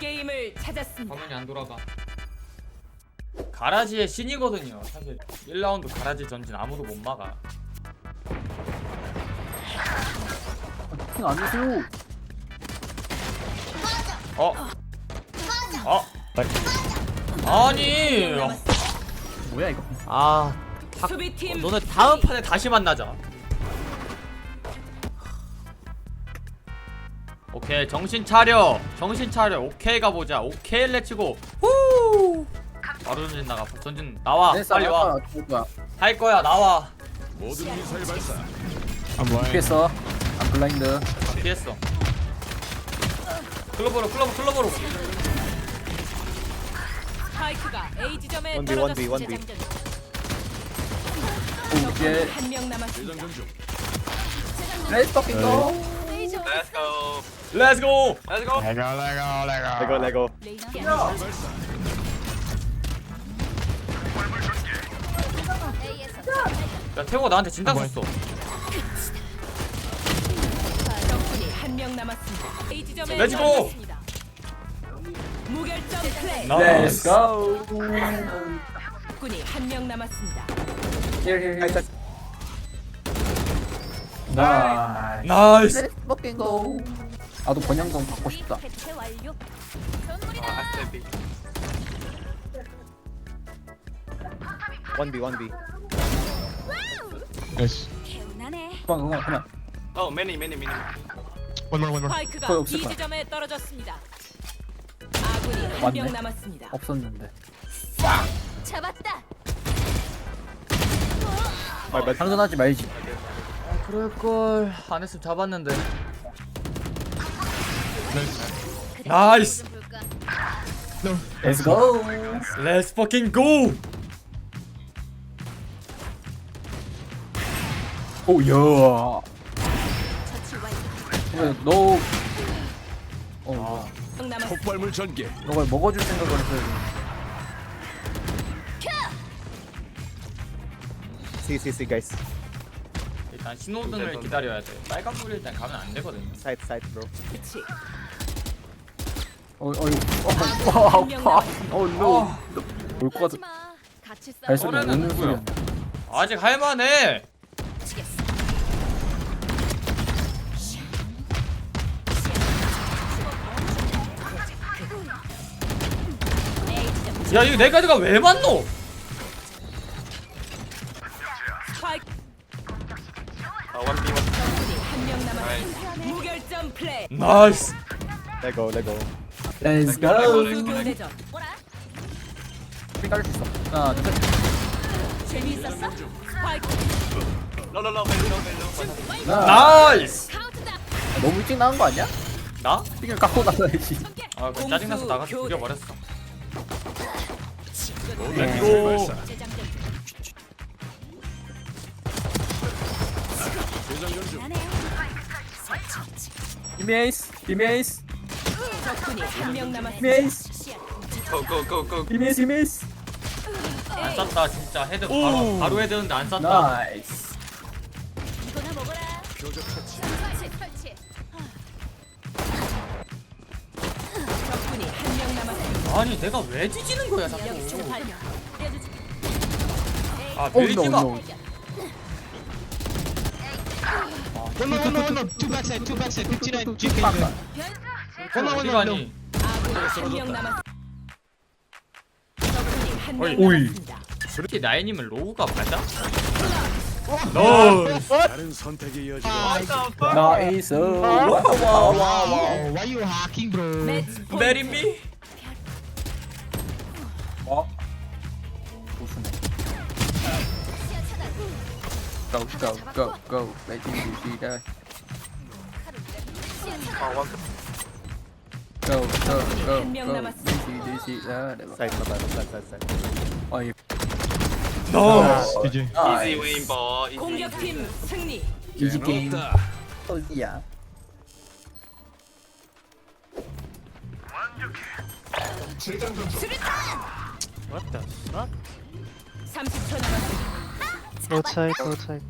게임을 찾았습니다. 화면이 안 돌아가. 가라지의 신이거든요. 사실 1라운드 가라지 전진 아무도 못 막아. 안 주세요. 어? 어? 아니. 뭐야 이거? 아. 박- 수비팀 너네 다음 판에 다시 만나자. 오케이 정신 차려 정신 차려 오케이 가보자 오케이 렛츠고 후 바로 전진 나가 전진 나와 네, 빨리 와 뭐야? 할 거야 나와 모든 미사일 발사. 피했어. 안 블라인드. 피했어 클로버로 클로버 클로버로 스파이크가 A 지점에 원비, 원비, 원비. 떨어졌습니다. 오 이제 한명 남았습니다. 레이스 버킹 고. Let's go. 렛츠고 Let's go. 레고 레고 레고 레고. 야 태호가 나한테 진단 적군이 한명 남았습니다. A 지점에 렛츠고! 떨어졌습니다. 무결점 플레이. Let's go. 적군이 한명 남았습니다. 나이스. 나이스 버킹 고. 나도 번영동 받고 싶다. 완료. 아. 원비 원비. 개운하네. 그만 그만 그만. Oh, many many many. 스파이크가 거의 B 없을 거야. 지점에 떨어졌습니다. 아군이 한 맞네. 명 남았습니다. 없었는데. 잡았다. 상전하지 말지. 그럴걸 안 했으면 잡았는데 나이스? Let's go. 렛츠 퍼킹 고오 야. 너. 어. 폭발물 전개. 너걸 먹어줄 생각을 했어야지. See see see guys. 일단 신호등을 기다려야 돼 빨간불 일단 가면 안 되거든 Side side bro. 그치. 어. 어. 어 노. 올것 같아. 발소리 노래는 오는 누구야? 소리. 아직 할만해 야 이거 내 가드가 왜 맞노 Uh. 나이스 Lego Lego. Let's go. 수 있어. 하나 둘 셋. 재미있었어? 스파이크. 나이스. 너무 일찍 나간 거 아니야? 나? 삐을 깎고 나가야지. 아 그거 짜증나서 나가서 죽여버렸어 중. 재장전 중. 나네요. 이메이스. 이메이스. 적군이 한 명 남았습니다. 이메이스. 이메이스. 안 쐈다 진짜 헤드 바로 바로 헤드였는데 안 쐈다 나이스. 이거나 먹어라. 설치 설치. 적군이 한 명 남았습니다. 아니 내가 왜 뒤지는 거야 자꾸 여기 총 발견. 알려주지. 아 어, 밀지마 no, no. One more, one more, one more. Two backside, two backside. 59 어디 가니 아군이 한명 남았습니다. 적군이 한명 오이. 남았습니다. 솔직히 나이님은 로우가 맞아? 너 다른 선택의 여지가. 나이스. Oh, why you hacking, bro? 매치 포인트. 어? 우수네. Go go go go. 레디 시다. Uh, one Go go go go. 남았습니다. 레디 시다. side my bad. Side side side. 어이. 너 GG. Easy win ball. Easy. 공격팀 승리. 이지 게임. 어디야? What the fuck? 30초 남았습니다. Outside, outside.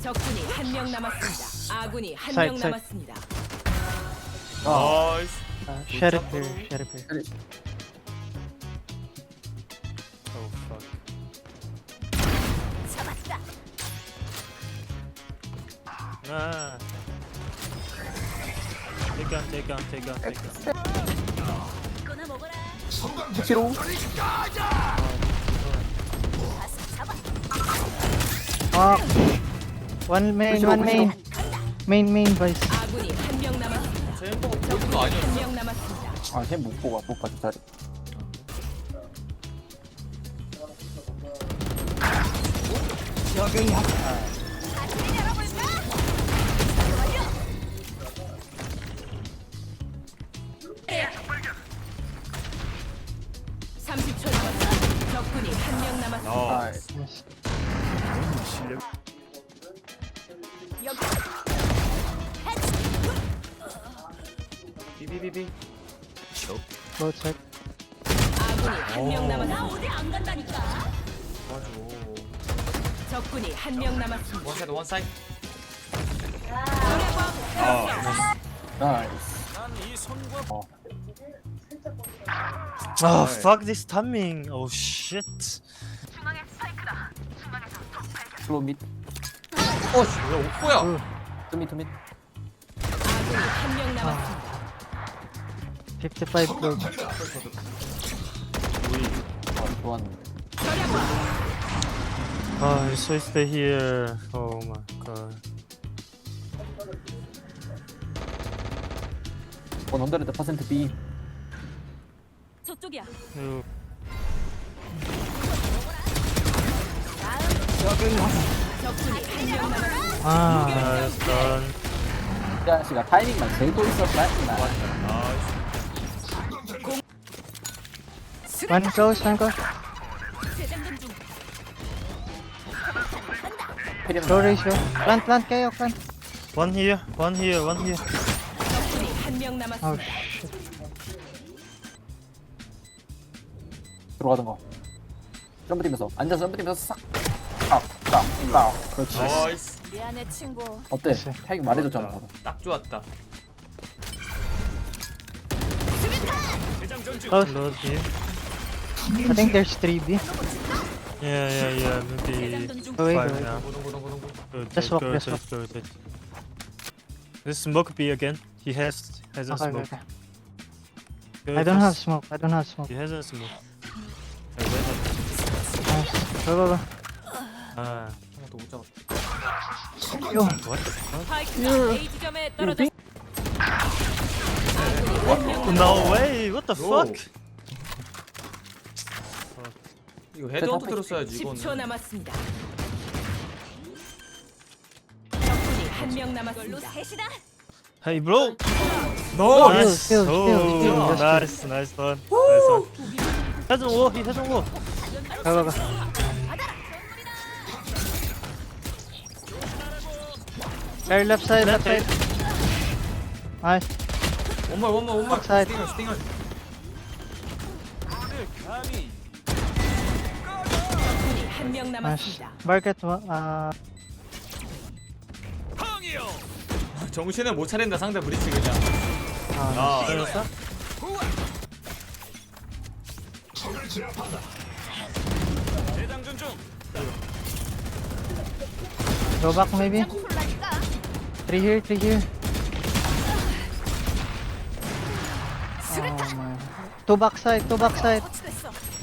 적군이 한 명 남았습니다. 아군이 한명. 남았습니다. 아, 나이스 Uh, sheriff here, sheriff here. Oh fuck 잡았다. 아 Take gun take gun take gun take gun 이거나 먹어라. 치로 가서 잡아. Fuck. One main, one main. Main, main, boys. 아군이 한 명 남았습니다. 제 햄버거 보는 거 아니었어 한명 남았습니다. 아쟤못 보고 못 봤지 자리 다시 열어볼까? 완료. 30초 남았습니다. 적군이 한 명 남았습니다. 여기. 비비비비. Side. 아군이 한 명 나 남았습니다. 어디 안 간다니까. 도와줘. 적군이 한 명 남았습니다. 원사이드 원사이드 나이스 Oh fuck this timing. Oh shit. 슬로우 밑 어씨 왜 오코야 투밋 투밋 아군이 한 명 남았습니다. 55 gold. 아 좋았는데 Oh you should stay here Oh my god 원 언더레드 퍼센트 B 저쪽이야. You. Ah, Nice done 이 자식아 타이밍만 제도 있었다 나 one close, close. 중. 페리는 Low ratio. Plant, plant kayo, plant. One here one here one here 적군이 한명 Oh, 남았습니다. shit. 들어가던 거 점프 뛰면서 앉아서 점프 뛰면서 싹싹싹 그렇지 나이스 미안해 친구. 어때? 타이밍 말해줬잖아 바로. 딱 좋았다 Close. Load here I think there's 3B. Yeah yeah yeah maybe 재장전 중. Go away, go Five away. now 고동고동고동 Good, Just good, walk, good, just good, good. This smoke B again. He has hasn't Okay, okay, smoke. okay. Good, I don't have just- smoke. I don't have smoke. He hasn't smoke. I went up. Nice. Go, go, go. Ah, 아무도 못 잡았다 Yo. what the fuck? 파이크가 A 지점에 떨어졌습니다. 아군이 한 명 No way! What the No. fuck? 이거 헤드헌트 들었어야지 10초 이거는 남았습니다. 적군이 한명 걸로 남았습니다. 셋이다. Hey, bro! 너 Still, still, oh, nice, nice one. Nice one. Wall. Go, go, go. Very left side, left side. Nice. 원말 원말 원말 Outside. 스팅을 스팅을 한명 Nice. 남았습니다. Market, one- uh, 정신을 못 차린다 상대 브리치 그냥 uh, 아 maybe. here, three here. Oh my. Two back side, two back side. 터치됐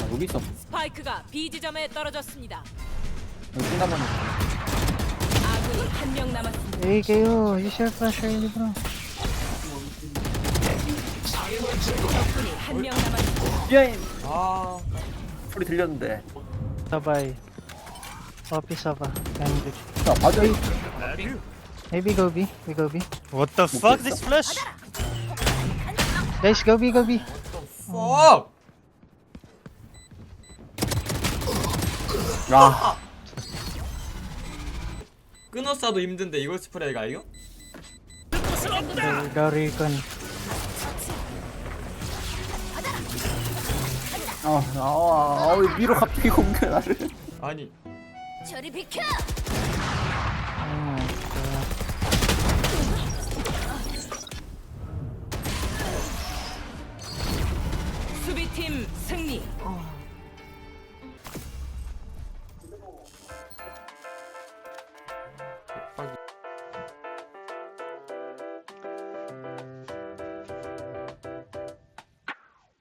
어. 나 여기 있어 스파이크가 B 지점에 떨어졌습니다. 여기 생각나면 아군이 한 명 남았습니다. Bro. 적군이 한 명 남았습니다. 비하인 아 소리 들렸는데. Office of a candidate. 자 Maybe go B. We go B. What the fuck, this flash? Guys, go B, go B. 퍽! 야 끊어 싸도 힘든데 이걸 스프레이가 이거? 아, 아, 아, 왜 위로 갑자기 공개 나를 아니 저리 비켜. Oh my god. 팀 승리.